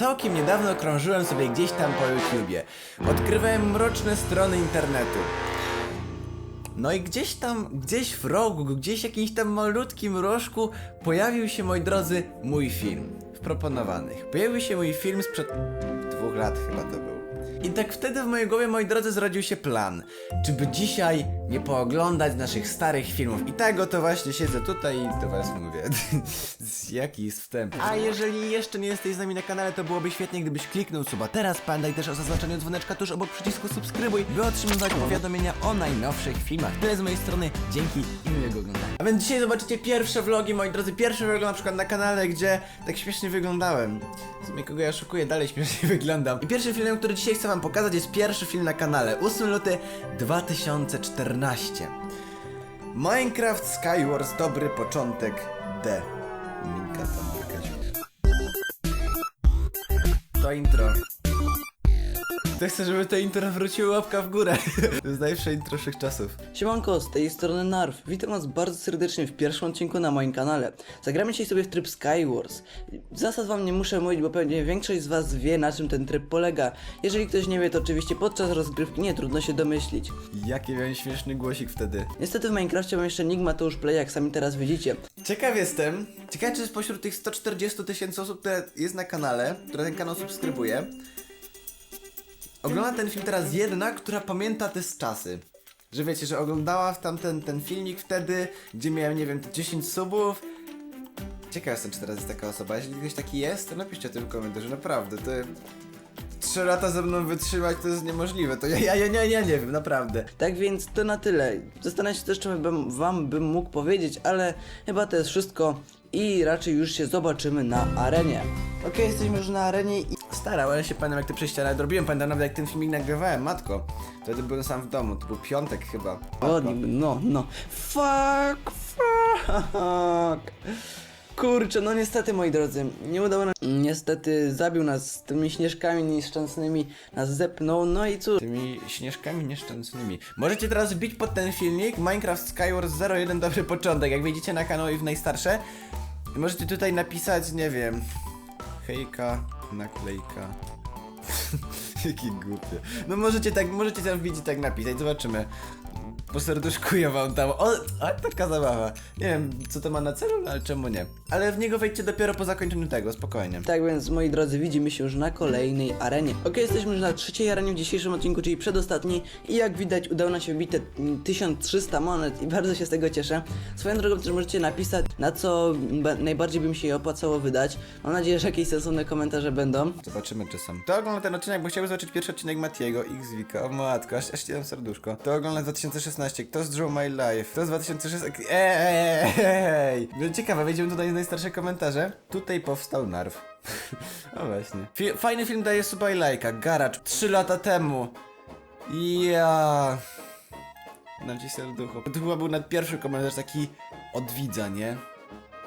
całkiem niedawno krążyłem sobie gdzieś tam po YouTubie. Odkrywałem mroczne strony internetu. No i gdzieś tam, gdzieś w rogu, gdzieś jakimś tam malutkim rożku pojawił się, moi drodzy, mój film. W proponowanych. Pojawił się mój film sprzed dwóch lat chyba to był. I tak wtedy w mojej głowie, moi drodzy, zrodził się plan. Czy by dzisiaj nie pooglądać naszych starych filmów? I tego to właśnie siedzę tutaj i do was mówię. Jaki jest wstęp. A jeżeli jeszcze nie jesteś z nami na kanale, to byłoby świetnie, gdybyś kliknął suba. Teraz pamiętaj też o zaznaczeniu dzwoneczka tuż obok przycisku subskrybuj, by otrzymywać powiadomienia o najnowszych filmach. Tyle z mojej strony, dzięki i miłego oglądania. A więc dzisiaj zobaczycie pierwsze vlogi, moi drodzy, pierwsze vlog na przykład na kanale, gdzie tak śmiesznie wyglądałem. W sumie kogo ja szukuję, dalej śmiesznie wyglądam. I pierwszym filmem, który dzisiaj chcę wam pokazać jest pierwszy film na kanale, 8 luty 2014. Minecraft Skywars, dobry początek D. Minka tam. To intro. To chcę, żeby to intro wróciło łapka w górę. To jest najlepsze intro wszechczasów. Siemanko, z tej strony Narf. Witam was bardzo serdecznie w pierwszym odcinku na moim kanale. Zagramy dzisiaj sobie w tryb Skywars. Zasad wam nie muszę mówić, bo pewnie większość z was wie na czym ten tryb polega. Jeżeli ktoś nie wie, to oczywiście podczas rozgrywki nie trudno się domyślić. Jaki miałem śmieszny głosik wtedy. Niestety w Minecrafcie mam jeszcze nick Mateusz Play, jak sami teraz widzicie. Ciekaw jestem, ciekaw czy spośród tych 140 tysięcy osób, które jest na kanale, które ten kanał subskrybuje, ogląda ten film teraz jedna, która pamięta te czasy. Że wiecie, że oglądała tamten ten filmik wtedy, gdzie miałem, nie wiem, te 10 subów. Ciekaw jestem, czy teraz jest taka osoba. Jeśli ktoś taki jest, to napiszcie o tym w komentarzu, naprawdę, to... 3 lata ze mną wytrzymać to jest niemożliwe, to ja, ja, ja, ja, ja nie wiem, naprawdę. Tak więc to na tyle. Zastanawiam się też, czy bym, wam bym mógł powiedzieć, ale chyba to jest wszystko i raczej już się zobaczymy na arenie. Okej, jesteśmy już na arenie i Starałem się, pamiętam jak te przejścia nawet robiłem, pamiętam nawet jak ten filmik nagrywałem, matko. Wtedy byłem sam w domu, to był piątek chyba. Matko. no, no. Fuck, fuck. Kurczę, no niestety, moi drodzy, nie udało nam... Niestety zabił nas z tymi śnieżkami nieszczęsnymi, nas zepnął, no i cóż. Tymi śnieżkami nieszczęsnymi. Możecie teraz wbić pod ten filmik Minecraft Skywars 01 dobry początek, jak wejdziecie na kanał i w najstarsze. Możecie tutaj napisać, nie wiem, hejka, naklejka. Jaki głupie. No możecie tak, możecie tam i tak napisać, zobaczymy. Poserduszkuję wam tam. O, a taka zabawa. Nie wiem, co to ma na celu, no ale czemu nie. Ale w niego wejdźcie dopiero po zakończeniu tego, spokojnie. Tak więc, moi drodzy, widzimy się już na kolejnej arenie. Ok, jesteśmy już na trzeciej arenie w dzisiejszym odcinku, czyli przedostatniej. I jak widać, udało nam się wbić te mm, 1300 monet i bardzo się z tego cieszę. Swoją drogą też możecie napisać, na co ba- najbardziej by mi się je opłacało wydać. Mam nadzieję, że jakieś sensowne komentarze będą. Zobaczymy czy są. To ogląda ten odcinek, bo chciałbym zobaczyć pierwszy odcinek Matiego, X-Wika, o matko, aż, aż ci dam serduszko. To ogląda 2016, kto zdrzał My Life, to z 2016, eee, no ciekawe, wejdziemy tutaj najstarsze komentarze. Tutaj powstał Narw. o właśnie. Fi fajny film daje suba i lajka, Garage, 3 lata temu. Ja. Dam ci serducho. To chyba był nad pierwszy komentarz taki od widza, nie?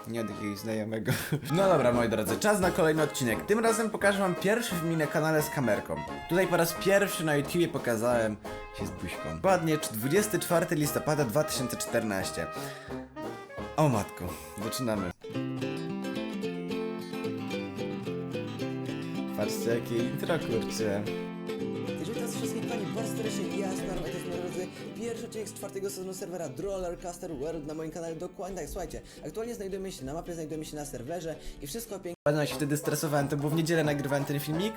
Nie od jakiegoś znajomego. No dobra, moi drodzy, czas na kolejny odcinek. Tym razem pokażę wam pierwszy film na kanale z kamerką. Tutaj po raz pierwszy na YouTubie pokazałem się z. Dokładnie 24 listopada 2014. O matko, zaczynamy. Patrzcie jakie intro, kurczę. Pierwszy odcinek z czwartego sezonu serwera Rollercoaster World na moim kanale dokładnie tak, słuchajcie, aktualnie znajdujemy się na mapie, znajdujemy się na serwerze i wszystko pięknie Pamiętam jak się wtedy stresowałem, to było w niedzielę nagrywałem ten filmik,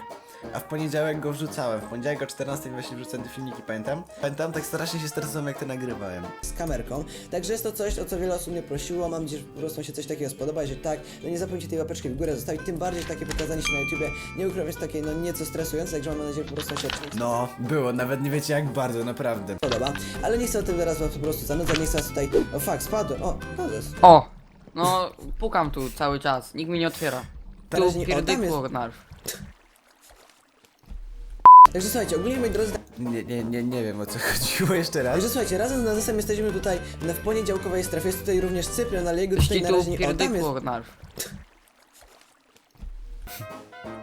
a w poniedziałek go wrzucałem. W poniedziałek o 14 właśnie wrzucałem te filmiki, pamiętam? Pamiętam, tak strasznie się stresowałem jak to nagrywałem. z kamerką. Także jest to coś, o co wiele osób mnie prosiło. Mam nadzieję, że po prostu się coś takiego spodoba. Jeżeli tak, no nie zapomnijcie tej łapeczki w górę zostawić. Tym bardziej, że takie pokazanie się na YouTubie nie ukrywam jest takie no nieco stresujące, także mam nadzieję, że po prostu się No, było, nawet nie wiecie jak bardzo, naprawdę. podoba. Ale nie chcę o tym teraz po prostu zanudzać, nie chcę was tutaj... O fuck, spadłem. O, to jest. O! No, pukam tu cały czas, nikt mi nie otwiera. Teraz Tu nie- o, tam pierdykło jest- narw. Także słuchajcie, ogólnie moi drodzy, Nie, nie, nie, nie wiem o co chodziło jeszcze raz. Także słuchajcie, razem z Nazesem jesteśmy tutaj na, w poniedziałkowej strefie. Jest tutaj również Cyprian, ale jego tutaj Jeśli na tu razie nie... O, tam jest... pierdykło narw.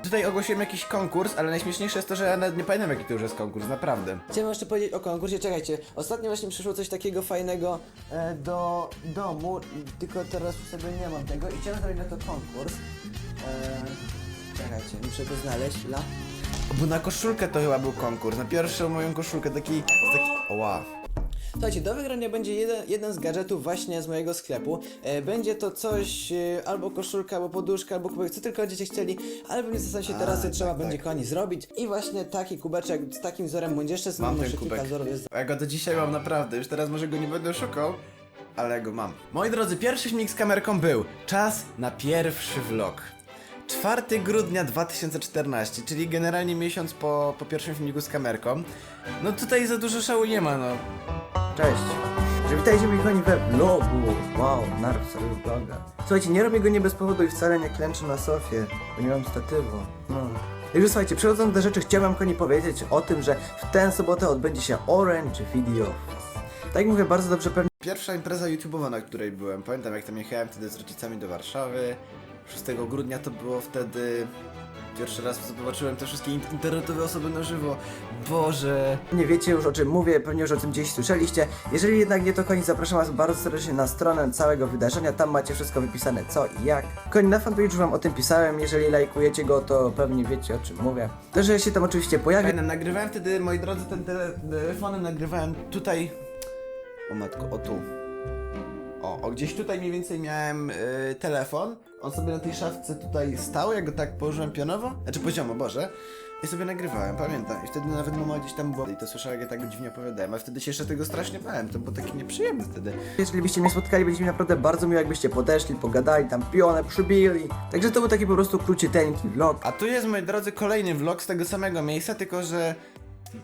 Tutaj ogłosiłem jakiś konkurs, ale najśmieszniejsze jest to, że ja nawet nie pamiętam jaki to już jest konkurs, naprawdę. Chciałem jeszcze powiedzieć o konkursie, czekajcie. Ostatnio właśnie przyszło coś takiego fajnego e, do domu, tylko teraz sobie nie mam tego i chciałem zrobić na to konkurs. E, Czekajcie, muszę to znaleźć, la. Bo na koszulkę to chyba był konkurs. Na pierwszą moją koszulkę taki... taki... Oła. Słuchajcie, do wygrania będzie jeden, jeden z gadżetów właśnie z mojego sklepu. E, będzie to coś, e, albo koszulka, albo poduszka, albo kubek, co tylko będziecie chcieli, ale pewnie w się teraz tak, trzeba tak. będzie kochani zrobić. I właśnie taki kubeczek z takim wzorem, bądź jeszcze Mam ten kubek. wzorów jest. A Ja go do dzisiaj mam naprawdę, już teraz może go nie będę szukał, ale go mam. Moi drodzy, pierwszy filmik z kamerką był Czas na pierwszy vlog. 4 grudnia 2014, czyli generalnie miesiąc po, po pierwszym filmiku z kamerką. No tutaj za dużo szału nie ma, no. Cześć. Że witajcie moi kochani we vlogu. Wow, narw sobie vloga. Słuchajcie, nie robię go nie bez powodu i wcale nie klęczę na sofie, bo nie mam statywu. No. Także słuchajcie, przechodząc do rzeczy, chciałem koni powiedzieć o tym, że w tę sobotę odbędzie się Orange Video. Tak jak mówię, bardzo dobrze pewnie Pierwsza impreza YouTube'owa, na której byłem. Pamiętam jak tam jechałem wtedy z rodzicami do Warszawy. 6 grudnia to było wtedy... Pierwszy raz zobaczyłem te wszystkie in- internetowe osoby na żywo. Boże. Nie wiecie już o czym mówię, pewnie już o tym gdzieś słyszeliście. Jeżeli jednak nie, to koni zapraszam was bardzo serdecznie na stronę całego wydarzenia. Tam macie wszystko wypisane co i jak. Koni na fanpage'u wam o tym pisałem. Jeżeli lajkujecie go, to pewnie wiecie o czym mówię. To, że się tam oczywiście pojawi. Pamiętam, nagrywałem wtedy, moi drodzy, ten tele, telefonem nagrywałem tutaj. O matko, o tu. O, o gdzieś tutaj mniej więcej miałem y, telefon. On sobie na tej szafce tutaj stał, ja go tak położyłem pionowo, znaczy poziomo, Boże. I sobie nagrywałem, pamiętam. I wtedy nawet mama gdzieś tam była i to słyszała, jak ja tak dziwnie opowiadałem. A wtedy się jeszcze tego strasznie bałem, to było takie nieprzyjemne wtedy. Jeżeli byście mnie spotkali, będzie mi naprawdę bardzo miło, jakbyście podeszli, pogadali, tam pionę przybili. Także to był taki po prostu króciuteńki vlog. A tu jest, moi drodzy, kolejny vlog z tego samego miejsca, tylko że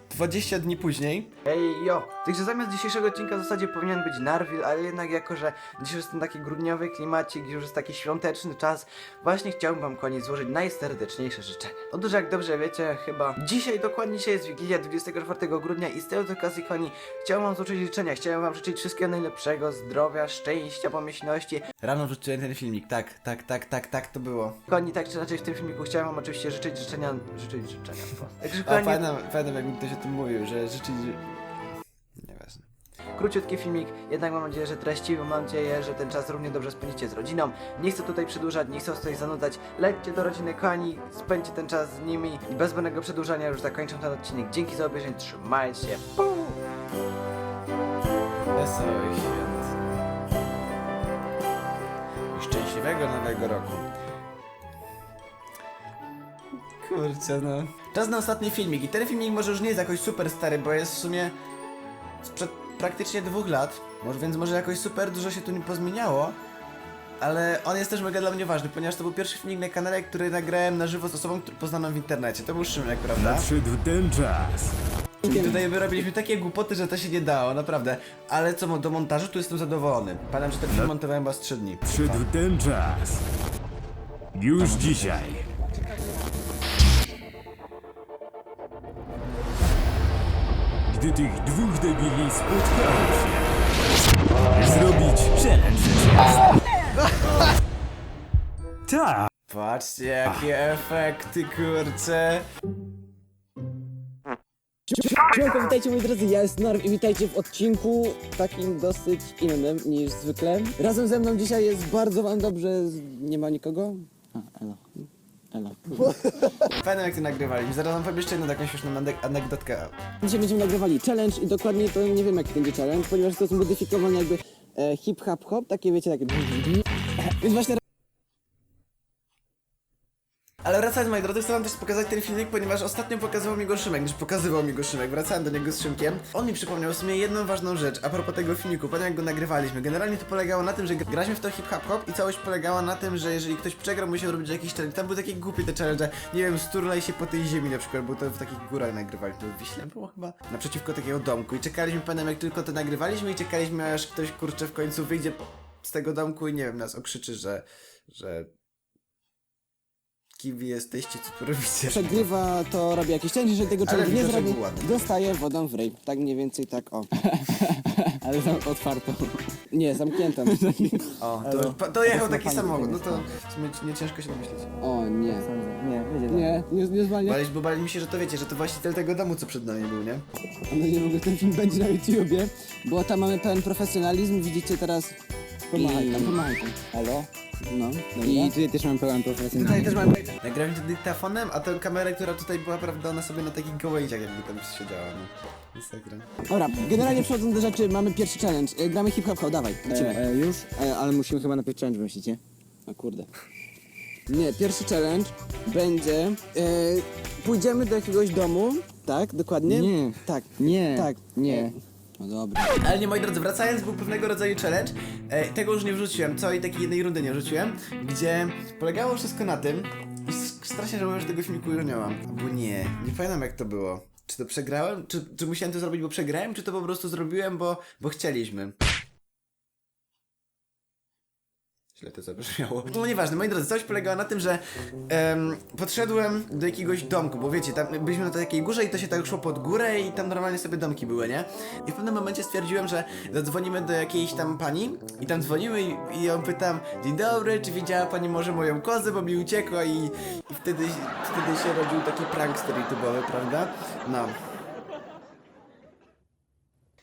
20 dni później. Ej, jo! Także zamiast dzisiejszego odcinka w zasadzie powinien być Narwil, ale jednak jako, że dzisiaj jest ten taki grudniowy klimacik, już jest taki świąteczny czas, właśnie chciałbym wam koniec złożyć najserdeczniejsze życzenia. Otóż jak dobrze wiecie, chyba dzisiaj, dokładnie dzisiaj jest Wigilia 24 grudnia i z tej okazji koni chciałem wam złożyć życzenia, chciałem wam życzyć wszystkiego najlepszego, zdrowia, szczęścia, pomyślności. Rano wrzuciłem ten filmik, tak, tak, tak, tak, tak to było. Koni, tak czy inaczej w tym filmiku chciałem wam oczywiście życzyć życzenia, życzyć życzenia. Także A pamiętam, pamiętam jak mi ktoś o tym mówił, że życzyć... Nieważne. Króciutki filmik, jednak mam nadzieję, że treściwy, mam nadzieję, że ten czas równie dobrze spędzicie z rodziną. Nie chcę tutaj przedłużać, nie chcę tutaj zanudzać. Lećcie do rodziny kochani, spędźcie ten czas z nimi i bez zbędnego przedłużania już zakończę ten odcinek. Dzięki za obejrzenie, trzymajcie się. Wesołych świąt. I szczęśliwego nowego roku. Kurczę no. Czas na ostatni filmik i ten filmik może już nie jest jakoś super stary, bo jest w sumie sprzed praktycznie dwóch lat, może, więc może jakoś super dużo się tu nie pozmieniało. Ale on jest też mega dla mnie ważny, ponieważ to był pierwszy filmik na kanale, który nagrałem na żywo z osobą, którą poznaną w internecie. To był Szymek, prawda? Nadszedł ten czas. I tutaj my robiliśmy takie głupoty, że to się nie dało, naprawdę. Ale co do montażu, tu jestem zadowolony. Pamiętam, że ten film montowałem chyba z 3 dni. Nadszedł ten czas. Już dzisiaj. Gdy tych dwóch debili spotkało się, zrobić challenge Tak. Patrzcie, jakie efekty, kurcze. Siemanko, witajcie moi drodzy, ja jest Narw i witajcie w odcinku takim dosyć innym niż zwykle. Razem ze mną dzisiaj jest bardzo wam dobrze, nie ma nikogo? A, elo. Elo. Pamiętam jak to nagrywaliśmy. Zaraz powiem jeszcze jedną taką śmieszną ane- anegdotkę. Dzisiaj będziemy nagrywali challenge i dokładnie to nie wiem jaki będzie challenge, ponieważ to jest modyfikowany jakby e, hip hop hop, takie wiecie, takie... Więc właśnie Ale wracając, moi drodzy, chcę też pokazać ten filmik, ponieważ ostatnio pokazywał mi go Szymek, gdyż pokazywał mi go Szymek. Wracałem do niego z Szymkiem. On mi przypomniał w sumie jedną ważną rzecz a propos tego filmiku, pamiętam jak go nagrywaliśmy. Generalnie to polegało na tym, że graliśmy w to hip hop hop i całość polegała na tym, że jeżeli ktoś przegrał, musiał robić jakiś challenge. Tam były takie głupie te challenge, nie wiem, sturlaj się po tej ziemi na przykład, bo to w takich górach nagrywaliśmy. W Wiśle było chyba? Naprzeciwko takiego domku i czekaliśmy, pamiętam jak tylko to nagrywaliśmy i czekaliśmy aż ktoś kurczę w końcu wyjdzie z tego domku i nie wiem, nas okrzyczy, że, że kim wy jesteście, co tu robicie? przegrywa, to robi jakiś challenge, jeżeli tego Ale challenge nie widoczek zrobi, był ładny. dostaje wodą w ryj. Tak mniej więcej tak, o. Ale tam otwartą. Nie, zamkniętą. O, to, pa- to jechał taki samochód, no to w sumie nie ciężko się domyśleć. O nie. Nie, Nie, nie, nie zwalnia. Bali, bo bali mi się, że to wiecie, że to właściciel tego domu, co przed nami był, nie? No nie mogę, ten film będzie na YouTubie, bo tam mamy pełen profesjonalizm, widzicie teraz Pomachaj tam, pomachaj tam. Halo? No, I tutaj też mam pełen profesjonalny. Tutaj też mam... Nagrałem to dyktafonem, a tę kamerę, która tutaj była, prawda, ona sobie na takich gałęziach jakby tam siedziała, no. Masakra. Dobra, generalnie przechodząc do rzeczy, mamy pierwszy challenge. E, gramy hip hop, dawaj, lecimy. E, e, już? E, ale musimy chyba najpierw challenge wymyślicie. A kurde. Nie, pierwszy challenge będzie... E, pójdziemy do jakiegoś domu, tak? Dokładnie? Nie. Tak. Nie. Tak. Nie. No dobra. Ale nie, moi drodzy, wracając, był pewnego rodzaju challenge. E, tego już nie wrzuciłem, całej takiej jednej rundy nie wrzuciłem, gdzie polegało wszystko na tym, i strasznie żałuję, że tego filmiku nie mam. Albo nie, nie pamiętam jak to było. Czy to przegrałem? Czy, czy musiałem to zrobić, bo przegrałem? Czy to po prostu zrobiłem, bo, bo chcieliśmy? Źle to zabrzmiało. No nieważne, moi drodzy, coś polegało na tym, że em, podszedłem do jakiegoś domku, bo wiecie, tam byliśmy na takiej górze i to się tak szło pod górę i tam normalnie sobie domki były, nie? I w pewnym momencie stwierdziłem, że zadzwonimy do jakiejś tam pani i tam dzwonimy i, ją pytam Dzień dobry, czy widziała pani może moją kozę, bo mi uciekła i, i wtedy, wtedy się robił taki prankster YouTube'owy, prawda? No.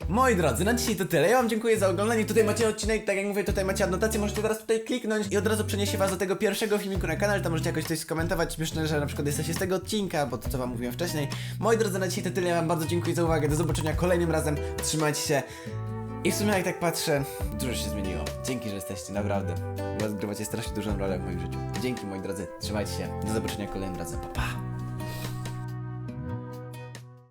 Moi drodzy, na dzisiaj to tyle. Ja wam dziękuję za oglądanie. Tutaj macie odcinek, tak jak mówię, tutaj macie adnotację. Możecie teraz tutaj kliknąć i od razu przeniesie was do tego pierwszego filmiku na kanale. Tam możecie jakoś coś skomentować. Śmieszne, że na przykład jesteście z tego odcinka, bo to co wam mówiłem wcześniej. Moi drodzy, na dzisiaj to tyle. Ja wam bardzo dziękuję za uwagę. Do zobaczenia kolejnym razem. Trzymajcie się. I w sumie jak tak patrzę, dużo się zmieniło. Dzięki, że jesteście, naprawdę. Bo odgrywacie strasznie dużą rolę w moim życiu. Dzięki moi drodzy, trzymajcie się. Do zobaczenia kolejnym razem. Pa pa!